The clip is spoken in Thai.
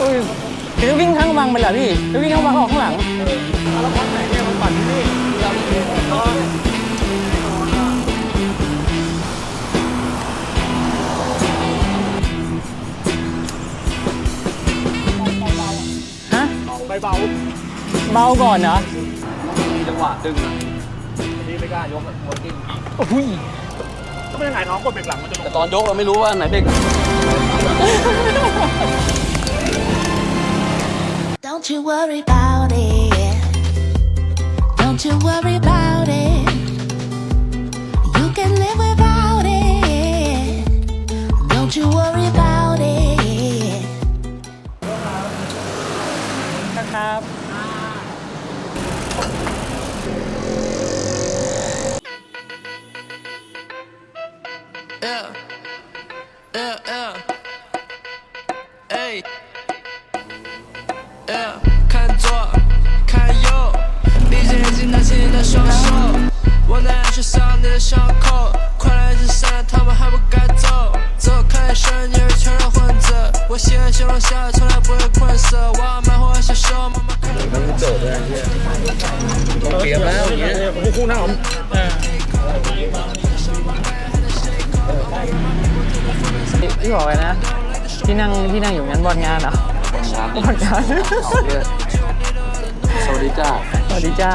อุ้ยจะวิ่งทั้งวังไปเหรอพี่จะวิ่งทั้งวังออกข้างหลัง แล้วพักไหนเนี่ยมันปั่นที่นี่เราฮะ ไปเบาเบาก่อนเหรอมีจังหวะดึงอะนี่ไม่กล้ายกอะหัวกิ้งอุ้ยก็ไม่ได้หงายท้องกดเบรกหลังมันจะลงแต่ตอนยกเราไม่รู้ว่าไหนเบรก Don't you worry about it. Don't you worry about it. You can live without it. Don't you worry about it. ครับ Yeah. Yeah, yeah. Ey. Yeah. 看左，看右，闭着眼睛，拿起你的双手。我能爱上上你的伤口，快来自山，他们还不敢走。走，看眼神，你是全然混子。我喜欢形容下，从来不会困涩。我要买货享受，慢慢看。 เตรียมแล้วอย่างเงี้ย คู่หน้าผม พี่บอกเลยนะ ที่นั่งที่นั่งอยู่งั้นบอลงานเหรอบ อล งานบอลงาน สวัสดีจ้า สวัสดีจ้า